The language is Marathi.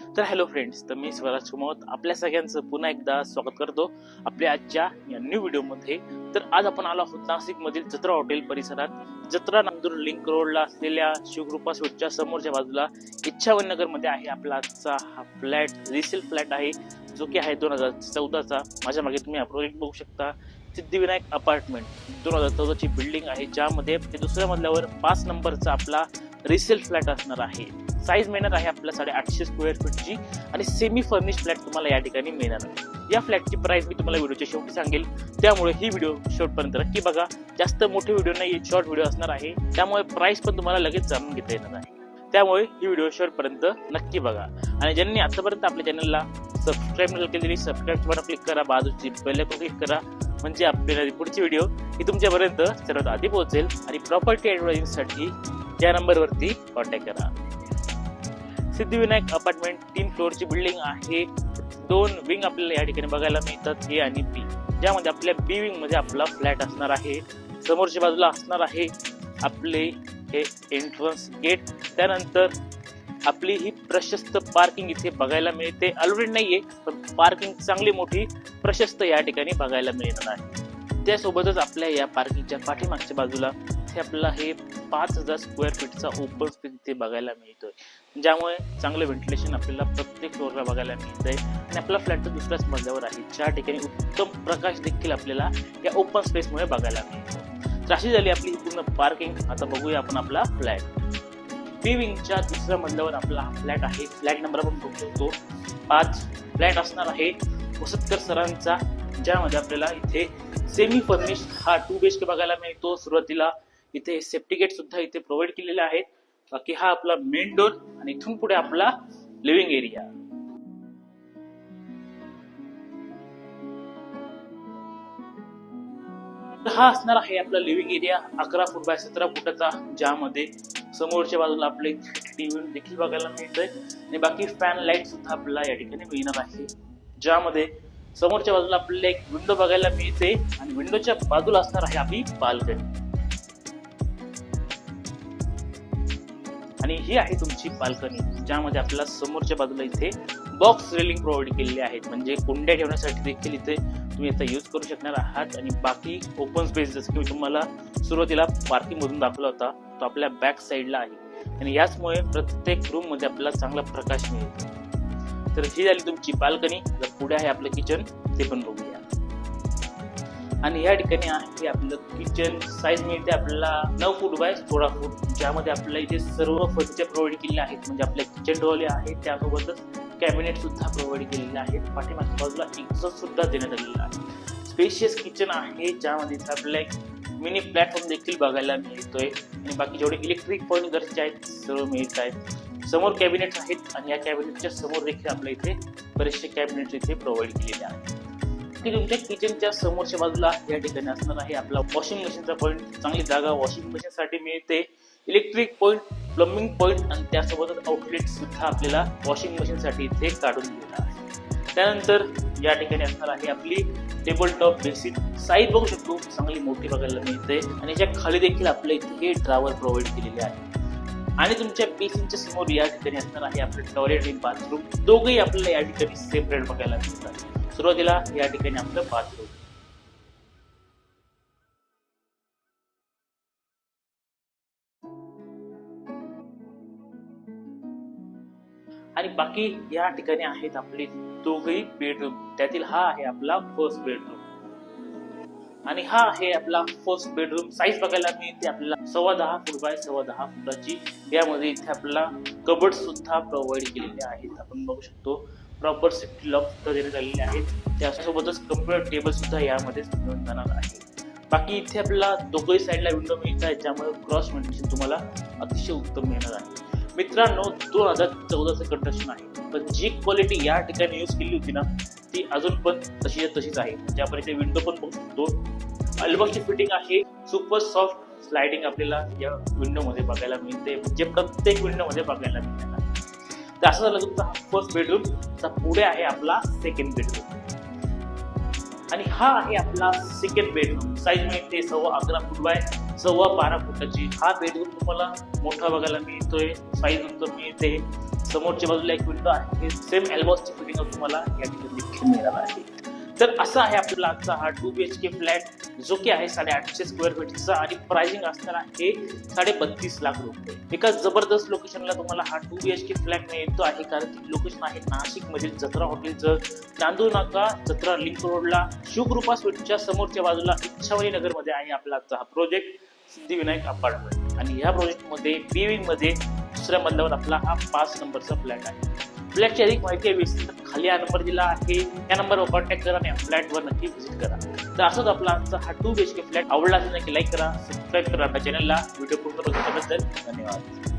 तर हॅलो फ्रेंड्स तर मी स्वराज कुमावत. आपल्या सगळ्यांचं पुन्हा एकदा स्वागत करतो आपल्या आजच्या या न्यू व्हिडिओमध्ये तर आज आपण आलो आहोत नाशिकमधील जत्रा हॉटेल परिसरात. जत्रा नांदूर लिंक रोडला असलेल्या शिवकृपा स्वीटच्या समोरच्या बाजूला इच्छावननगरमध्ये आहे आपला आजचा हा फ्लॅट रिसेल फ्लॅट आहे जो की आहे दोन हजार चौदाचा. माझ्या मागे तुम्ही हा प्रोजेक्ट बघू शकता. सिद्धिविनायक अपार्टमेंट दोन हजार चौदाची बिल्डिंग आहे ज्यामध्ये ते दुसऱ्या मजल्यावर पाच नंबरचा आपला रिसेल फ्लॅट असणार आहे. साईज मिळणार आहे आपल्या साडे आठशे स्क्वेअर फीटची आणि सेमी फर्निश फ्लॅट तुम्हाला या ठिकाणी मिळणार आहे. या फ्लॅटची प्राइस मी तुम्हाला व्हिडिओच्या शेवटी सांगेल. त्यामुळे ही व्हिडिओ शेवटपर्यंत नक्की बघा. जास्त मोठे व्हिडिओ नाही शॉर्ट व्हिडिओ असणार आहे. त्यामुळे प्राइस पण तुम्हाला लगेच जाणून घेता येणार आहे. त्यामुळे ही व्हिडिओ शेवटपर्यंत नक्की बघा. आणि ज्यांनी आतापर्यंत आपल्या चॅनलला सबस्क्राईब नसेल केलेली सबस्क्राईब बटन क्लिक करा. बाजूची बेल क्लिक करा. म्हणजे आपल्याला पुढची व्हिडिओ ही तुमच्यापर्यंत सर्वात आधी पोहोचेल. आणि प्रॉपर्टी ॲडव्हर्टाईजसाठी या नंबरवरती कॉन्टॅक्ट करा. सिद्धिविनायक अपार्टमेंट तीन फ्लोअरची बिल्डिंग आहे. दोन विंग आपल्याला या ठिकाणी बघायला मिळतात ए आणि बी. ज्यामध्ये आपल्या बी विंगमध्ये आपला फ्लॅट असणार आहे. समोरच्या बाजूला असणार आहे आपले हे एंट्रन्स गेट त्यानंतर आपली ही प्रशस्त पार्किंग इथे बघायला मिळते. ऑलरेडी नाहीये पण पार्किंग चांगली मोठी प्रशस्त या ठिकाणी बघायला मिळणार आहे. त्यासोबतच आपल्या या पार्किंगच्या पाठीमागच्या बाजूला इथे आपल्याला हे पाच हजार स्क्वेअर फीटचा ओपन स्पेस इथे बघायला मिळतोय. ज्यामुळे चांगलं व्हेंटिलेशन आपल्याला प्रत्येक फ्लोअरला बघायला मिळतंय. आणि आपला फ्लॅट तर दुसऱ्याच मजल्यावर आहे. ज्या ठिकाणी उत्तम प्रकाश देखील आपल्याला या ओपन स्पेसमुळे बघायला मिळतो तर अशी झाली आपली पूर्ण पार्किंग आता बघूया आपण आपला फ्लॅट बी विंगच्या दुसऱ्या मजल्यावर आपला हा फ्लॅट आहे. फ्लॅट नंबर आपण बघू शकतो पाच फ्लॅट असणार आहे. वसतकर सरांचा. ज्यामध्ये आपल्याला इथे सेमी फर्निश हा टू बी एच के बघायला मिळतो. सुरुवातीला इथे सेफ्टी गेट सुद्धा इथे प्रोव्हाइड केलेले आहेत. बाकी हा आपला मेन डोर आणि इथून पुढे आपला लिव्हिंग एरिया हा असणार आहे आपला लिव्हिंग एरिया अकरा फूट बाय सतरा फुटाचा ज्यामध्ये समोरच्या बाजूला आपले टीव्ही देखील बघायला मिळतंय. आणि बाकी फॅन लाइट सुद्धा आपल्याला या ठिकाणी मिळणार आहे. ज्यामध्ये समोरच्या बाजूला आपल्याला एक विंडो बघायला मिळते आणि विंडोच्या बाजूला असणार आहे आपली बाल्कनी आणि ही आहे तुमची बाल्कनी ज्यामध्ये आपल्याला समोरच्या बाजूला इथे बॉक्स रेलिंग प्रोव्हाइड केलेले आहेत. म्हणजे कुंड्या ठेवण्यासाठी देखील इथे तुम्ही याचा यूज करू शकणार आहात. आणि बाकी ओपन स्पेस जसं की तुम्हाला सुरुवातीला पार्किंग मधून दाखवला होता तो आपल्या बॅक साईडला आहे. आणि याचमुळे प्रत्येक रूममध्ये आपल्याला चांगला प्रकाश मिळतो. तर ही झाली तुमची बाल्कनी. जर पुढे आहे आपलं किचन ते पण बघू. आणि या ठिकाणी आहे आपलं किचन साईज मिळते आपल्याला नऊ फूट बाय सोळा फूट ज्यामध्ये आपल्याला इथे सर्व फर्निचर प्रोव्हाइड केलेले आहेत. म्हणजे आपले किचन डॉले आहेत त्यासोबतच कॅबिनेट सुद्धा प्रोव्हाइड केलेले आहेत. पाठीमागच्या बाजूला एक्झॉस्ट सुद्धा देण्यात आलेला आहे. स्पेशियस किचन आहे ज्यामध्ये इथे आपल्याला एक मिनी प्लॅटफॉर्म देखील बघायला मिळतोय. आणि बाकी जेवढे इलेक्ट्रिक पॉईंट गरजेचे आहेत सर्व मिळत आहेत. समोर कॅबिनेट आहेत आणि या कॅबिनेटच्या समोर देखील आपल्या इथे बरेचसे कॅबिनेट इथे प्रोव्हाइड केलेले आहेत. की तुमच्या किचनच्या समोरच्या बाजूला या ठिकाणी असणार आहे. आपला वॉशिंग मशीनचा पॉईंट चांगली जागा वॉशिंग मशीनसाठी मिळते. इलेक्ट्रिक पॉईंट प्लंबिंग पॉईंट आणि त्यासोबतच आउटलेट सुद्धा आपल्याला वॉशिंग मशीनसाठी इथे काढून दिलेलं आहे. त्यानंतर या ठिकाणी असणार आहे आपली टेबल टॉप बेसिन साईज बघू शकतो चांगली मोठी बघायला मिळते. आणि याच्या खाली देखील आपल्या इथे ड्रावर प्रोव्हाइड केलेले आहे. आणि तुमच्या बेसिनच्या समोर या ठिकाणी असणार आहे आपले टॉयलेट आणि बाथरूम दोघंही आपल्याला या ठिकाणी सेपरेट बघायला मिळतात. सुरुवातीला या ठिकाणी आपलं बाथरूम आणि बाकी या ठिकाणी आहेत आपले दोघही बेडरूम त्यातील हा आहे आपला फर्स्ट बेडरूम आणि हा आहे आपला फर्स्ट बेडरूम साईज बघायला मिळते आपल्याला सव्वा दहा फूट बाय सव्वा दहा फुटाची. यामध्ये इथे आपल्याला कबड सुद्धा प्रोव्हाइड केलेले आहेत. आपण बघू शकतो प्रॉपर सेफ्टी लॉक सुद्धा देण्यात आलेले आहेत. त्यासोबतच कम्प्युटर टेबल सुद्धा यामध्ये मिळून जाणार आहे. बाकी इथे आपल्याला दोघही साईडला विंडो मिळत आहेत ज्यामुळे क्रॉस व्हेंटिलेशन तुम्हाला अतिशय उत्तम मिळणार आहे. मित्रांनो दोन हजार चौदाचं कंडक्शन आहे. पण जी क्वालिटी या ठिकाणी यूज केली होती ना ती अजून पण तशी तशीच आहे. म्हणजे आपण इथे विंडो पण बघू शकतो. अल्बमची फिटिंग आहे. सुपर सॉफ्ट स्लायडिंग आपल्याला या विंडोमध्ये बघायला मिळते. म्हणजे प्रत्येक विंडोमध्ये बघायला मिळणार तर असं झालं तुमचा फर्स्ट बेडरूम तर पुढे आहे आपला सेकंड बेडरूम आणि हा आहे आपला सेकंड बेडरूम साईज मिळते सव्वा अकरा फूट बाय सव्वा बारा फुटाची. हा बेडरूम तुम्हाला मोठा बघायला मिळतोय. साईज नंतर मिळते. समोरच्या बाजूला एक विंडो आहे. सेम एल्बॉसची फिटिंग तुम्हाला या ठिकाणी मिळाला आहे. तर असा आहे आपला आजचा हा two B H K flat जो की आहे साडेआठशे स्क्वेअर फीटचा आणि प्राइसिंग असणार आहे साडे बत्तीस लाख रुपये. एका जबरदस्त लोकेशनला तुम्हाला हा two B H K flat मिळतो आहे कारण की लोकेशन आहे नाशिकमधील जत्रा हॉटेलचं. नांदूर नाका जत्रा लिंक रोडला शिवकृपा स्वीटच्या समोरच्या बाजूला इच्छावली नगरमध्ये आहे आपला आजचा हा प्रोजेक्ट सिद्धिविनायक अपार्टमेंट आणि ह्या प्रोजेक्टमध्ये बी विंगमध्ये दुसऱ्या मधल्यावर आपला हा पाच नंबरचा फ्लॅट आहे. फ्लॅटची अधिक माहिती हवी असेल तर खाली हा नंबर दिला आहे. या नंबरवर कॉन्टॅक्ट करा आणि फ्लॅटवर नक्की व्हिजिट करा. तर असंच आपला आमचा हा two B H K flat आवडला असेल नक्की लाईक करा सबस्क्राईब करा आपल्या चॅनलला व्हिडिओ पूर्ण बघितल्याबद्दल धन्यवाद.